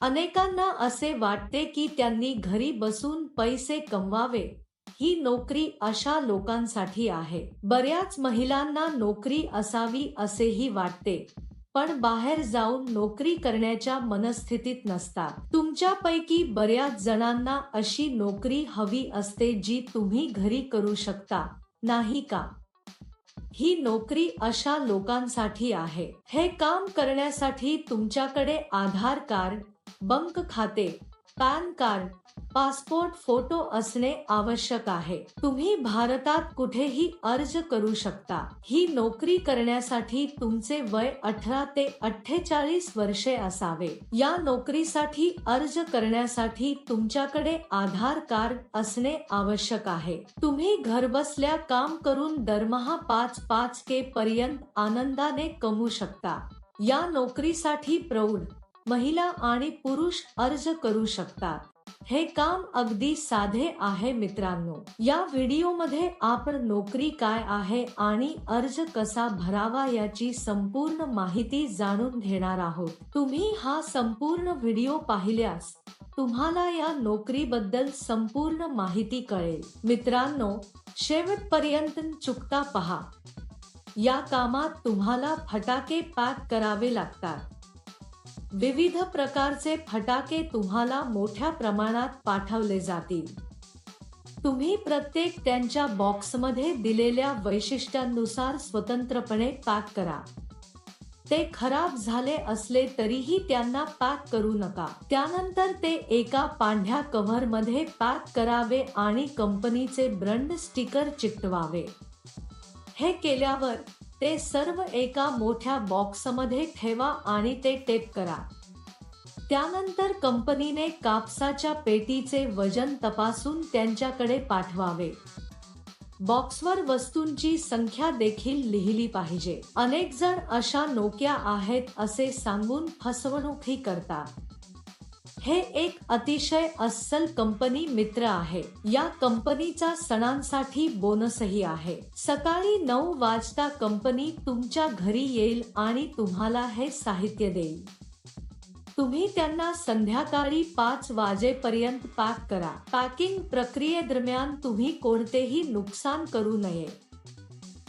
अनेकांना असे वाटते की त्यांनी घरी बसून पैसे कमवावे. ही नोकरी अशा लोकांसाठी आहे. बऱ्याच महिलांना नोकरी असावी असेही वाटते पण बाहेर जाऊन नोकरी करण्याच्या मनस्थितीत नसतात. तुमच्यापैकी बऱ्याच जणांना अशी नोकरी हवी असते जी तुम्ही घरी करू शकता नाही का? ही नोकरी अशा लोकांसाठी आहे. हे काम करण्यासाठी तुमच्याकडे आधार कार्ड बंक खाते पॅन कार्ड पासपोर्ट फोटो असणे आवश्यक आहे. तुम्ही भारतात कुठेही अर्ज करू शकता. ही नोकरी करण्यासाठी तुमचे वय अठरा ते अठ्ठेचाळीस वर्षे असावे. या नोकरीसाठी अर्ज करण्यासाठी तुमच्याकडे आधार कार्ड असणे आवश्यक आहे. तुम्ही घरबसल्या काम करून दरमहा पाच पाच के पर्यंत आनंदाने कमवू शकता. या नोकरीसाठी प्रौढ महिला आणि पुरुष अर्ज करू शकतात. हे काम अगदी साधे आहे मित्रांनो. या व्हिडिओमध्ये आपण नोकरी काय आहे आणि अर्ज कसा भरावा याची संपूर्ण माहिती जाणून घेणार आहोत. तुम्ही हा संपूर्ण व्हिडिओ पाहिल्यास तुम्हाला या नोकरीबद्दल संपूर्ण माहिती कळेल. मित्रांनो शेवटपर्यंत चुकता पहा. या कामात तुम्हाला फटाके पॅक करावे लागतात. विविध प्रकारचे फटाके तुम्हाला मोठ्या प्रमाणात पाठवले जातील. तुम्ही प्रत्येक त्यांच्या बॉक्समध्ये दिलेल्या वैशिष्ट्यांनुसार स्वतंत्रपणे पॅक करा. ते खराब झाले असले तरीही त्यांना पॅक करू नका. त्यानंतर ते एका पांढऱ्या कव्हरमध्ये पॅक करावे आणि कंपनीचे ब्रंड स्टिकर चिकटवावे. हे केल्यावर ते सर्व एका मोठ्या बॉक्समध्ये ठेवा आणि ते टेप करा. त्यानंतर कंपनीने कापसाच्या पेटीचे वजन तपासून त्यांच्याकडे पाठवावे. बॉक्सवर वस्तूंची संख्या देखील लिहिली पाहिजे. अनेक जण अशा नोक्या आहेत असे सांगून फसवणूकही करतात. हे एक अतिशय अस्सल कंपनी मित्र आहे. या कंपनीचा सणांसाठी बोनसही आहे. सकाळी नऊ वाजता कंपनी तुमच्या घरी येईल आणि तुम्हाला हे साहित्य देईल. तुम्ही त्यांना संध्याकाळी पाच वाजेपर्यंत पॅक करा. पॅकिंग प्रक्रियेदरम्यान तुम्ही कोणतेही नुकसान करू नये.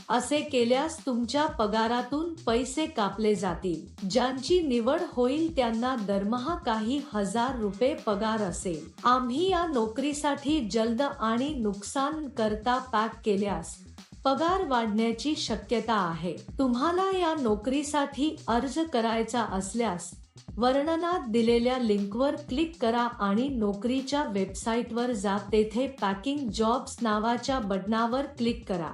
असे केल्यास तुमच्या पगारातून पैसे कापले जातील. ज्यांची निवड होईल त्यांना दरमहा काही हजार रुपये पगार असेल. आम्ही या नोकरीसाठी जलद आणि नुकसान करता पॅक केल्यास पगार वाढण्याची शक्यता आहे. तुम्हाला या नोकरीसाठी अर्ज करायचा असल्यास वर्णनात दिलेल्या लिंकवर क्लिक करा आणि नोकरीच्या वेबसाईटवर जा. तेथे पॅकिंग जॉब्स नावाच्या बटनावर क्लिक करा.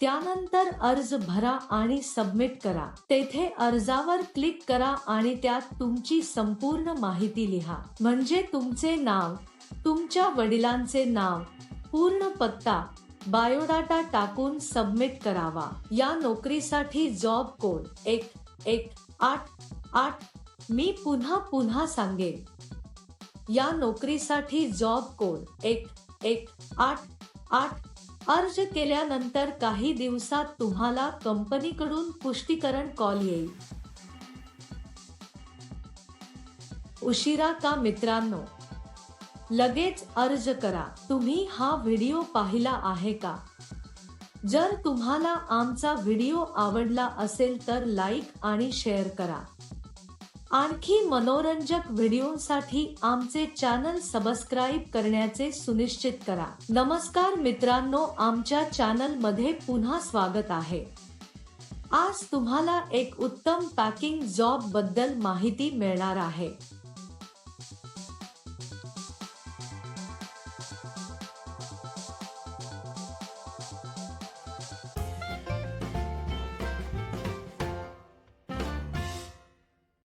त्यानंतर अर्ज भरा आणि सबमिट करा. तेथे अर्जावर क्लिक करा आणि त्यात तुमची संपूर्ण माहिती लिहा. म्हणजे तुमचे नाव तुमच्या वडिलांचे नाव पूर्ण पत्ता बायोडाटा टाकून सबमिट करावा. या नोकरीसाठी जॉब कोड एक एक आठ आठ मी पुन्हा पुन्हा सांगेन. या नोकरीसाठी जॉब कोड एक एक आठ आठ अर्ज केल्यानंतर काही दिवसात तुम्हाला कंपनीकडून पुष्टीकरण कॉल येईल. उशिरा का मित्रांनो? लगेच अर्ज करा. तुम्ही हा व्हिडिओ पाहिला आहे का? जर तुम्हाला आमचा व्हिडिओ आवडला असेल तर लाईक आणि शेअर करा. आणखी मनोरंजक व्हिडिओसाठी आमचे चॅनल सबस्क्राईब करण्याचे सुनिश्चित करा. नमस्कार मित्रांनो आमच्या चॅनलमध्ये पुन्हा स्वागत आहे. आज तुम्हाला एक उत्तम पॅकिंग जॉबबद्दल माहिती मिळणार आहे.